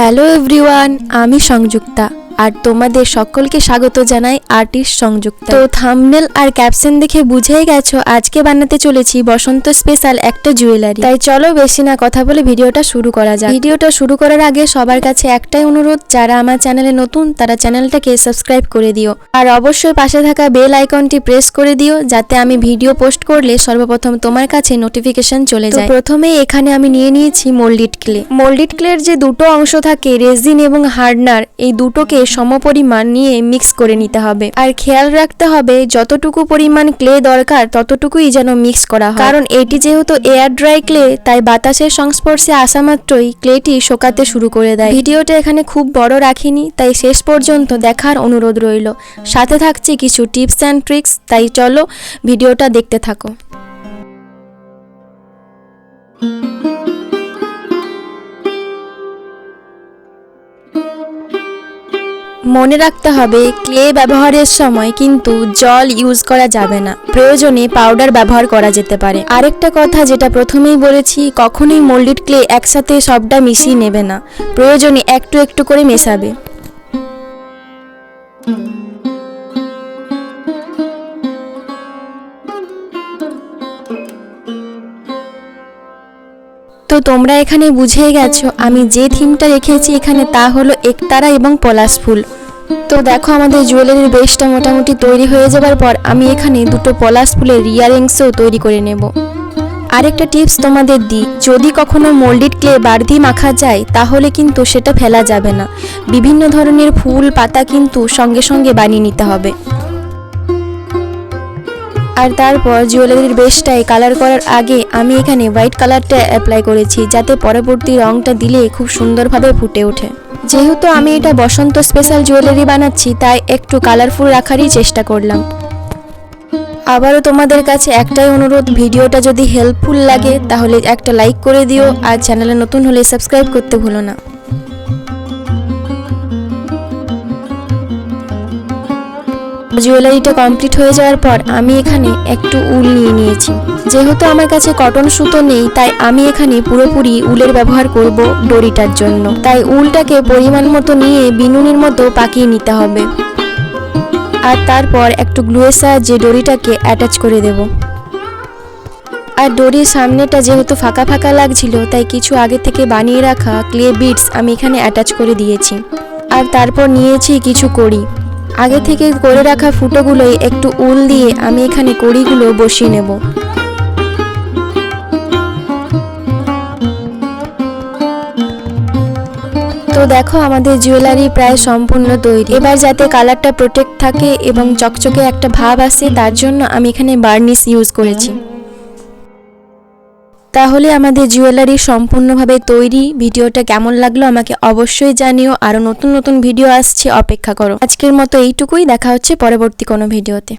Hello everyone আমি সংযুক্তা। আর তোমাদের সকলকে স্বাগত জানাই আর্টিস্ট সংযুক্তা। তো থামনেল আর ক্যাপশন দেখে বুঝেই গেছো, আজকে বানাতে চলেছি বসন্ত স্পেশাল একটা জুয়েলারি। তাই চলো বেশি না কথা বলে ভিডিওটা শুরু করা যাক। ভিডিওটা শুরু করার আগে সবার কাছে একটাই অনুরোধ, যারা আমার চ্যানেলে নতুন, তারা চ্যানেলটাকে সাবস্ক্রাইব করে দিও। আর অবশ্যই পাশে থাকা বেল আইকনটি প্রেস করে দিও, যাতে আমি ভিডিও পোস্ট করলে সর্বপ্রথম তোমার কাছে নোটিফিকেশন চলে যায়। প্রথমেই এখানে আমি নিয়ে নিয়েছি মোল্ডিড ক্লে। মোল্ডিড ক্লের যে দুটো অংশ থাকে, রেজিন এবং হার্ডনার, এই দুটোকে সমপরিমাণ নিয়ে মিক্স করে নিতে হবে। আর খেয়াল রাখতে হবে, যতটুকু পরিমাণ ক্লে দরকার, ততটুকুই যেন মিক্স করা হয়। কারণ এটি যেহেতু এয়ার ড্রাই ক্লে তাই বাতাসের সংস্পর্শে আসা মাত্রই ক্লেটি শোকাতে শুরু করে দেয়। ভিডিওটা এখানে খুব বড় রাখিনি, তাই শেষ পর্যন্ত দেখার অনুরোধ রইল। সাথে থাকছে কিছু টিপস অ্যান্ড ট্রিক্স তাই চলো ভিডিওটা দেখতে থাকো। মনে রাখতে হবে, ক্লে ব্যবহারের সময় কিন্তু জল ইউজ করা যাবে না। প্রয়োজনে পাউডার ব্যবহার করা যেতে পারে। আরেকটা কথা যেটা প্রথমেই বলেছি, কখনোই মোল্ডেড ক্লে একসাথে সবটা মিশিয়ে নেবে না। প্রয়োজনে একটু একটু করে মেশাবে। তো তোমরা এখানে বুঝেই গেছো, আমি যে থিমটা রেখেছি এখানে তা হলো একতারা এবং পলাশ ফুল। তো দেখো আমাদের জুয়েলারির বেসটা মোটামুটি তৈরি হয়ে যাবার পর আমি এখানে দুটো পলাশ ফুলের ইয়ারিংসও তৈরি করে নেব। আরেকটা টিপস তোমাদের দিই, যদি কখনো মোল্ডেড ক্লে বার্ধি মাখা যায়, তাহলে কিন্তু সেটা ফেলা যাবে না। বিভিন্ন ধরনের ফুল, পাতা কিন্তু সঙ্গে সঙ্গে বানিয়ে নিতে হবে। আর তারপর জুয়েলারির বেসটায় কালার করার আগে আমি এখানে হোয়াইট কালারটা অ্যাপ্লাই করেছি, যাতে পরবর্তী রংটা দিলে খুব সুন্দরভাবে ফুটে ওঠে। যেহেতু আমি এটা বসন্ত স্পেশাল জুয়েলারি বানাচ্ছি, তাই একটু কালারফুল রাখারই চেষ্টা করলাম। আবারও তোমাদের কাছে একটাই অনুরোধ, ভিডিওটা যদি হেল্পফুল লাগে, তাহলে একটা লাইক করে দিও, আর চ্যানেলে নতুন হলে সাবস্ক্রাইব করতে ভুলো না। জুয়েলারিটা কমপ্লিট হয়ে যাওয়ার পর আমি এখানে একটু উল নিয়ে নিয়েছি। যেহেতু আমার কাছে কটন সুতো নেই, তাই আমি এখানে পুরোপুরি উলের ব্যবহার করব দড়িটার জন্য। তাই উলটাকে পরিমাণ মতো নিয়ে বিনুনির মতো পাকিয়ে নিতে হবে। আর তারপর একটু গ্লুয়ের সাহায্যে দড়িটাকে অ্যাটাচ করে দেব। আর দড়ির সামনেটা যেহেতু ফাঁকা ফাঁকা লাগছিল, তাই কিছু আগে থেকে বানিয়ে রাখা ক্লে বিডস আমি এখানে অ্যাটাচ করে দিয়েছি। আর তারপর নিয়েছি কিছু কড়ি। আগে থেকে করে রাখা ফুটোগুলোই একটু উল দিয়ে আমি এখানে কড়িগুলো বসিয়ে নেব। তো দেখো আমাদের জুয়েলারি প্রায় সম্পূর্ণ তৈরি। এবার যাতে কালারটা প্রোটেক্ট থাকে এবং চকচকে একটা ভাব আসে, তার জন্য আমি এখানে বার্নিশ ইউজ করেছি। তাহলে আমাদের জুয়েলারি সম্পূর্ণভাবে তৈরি। ভিডিওটা কেমন লাগল আমাকে অবশ্যই জানিও। আরও নতুন নতুন ভিডিও আসছে, অপেক্ষা করো। আজকের মতো এইটুকুই। দেখা হচ্ছে পরবর্তী কোনো ভিডিওতে।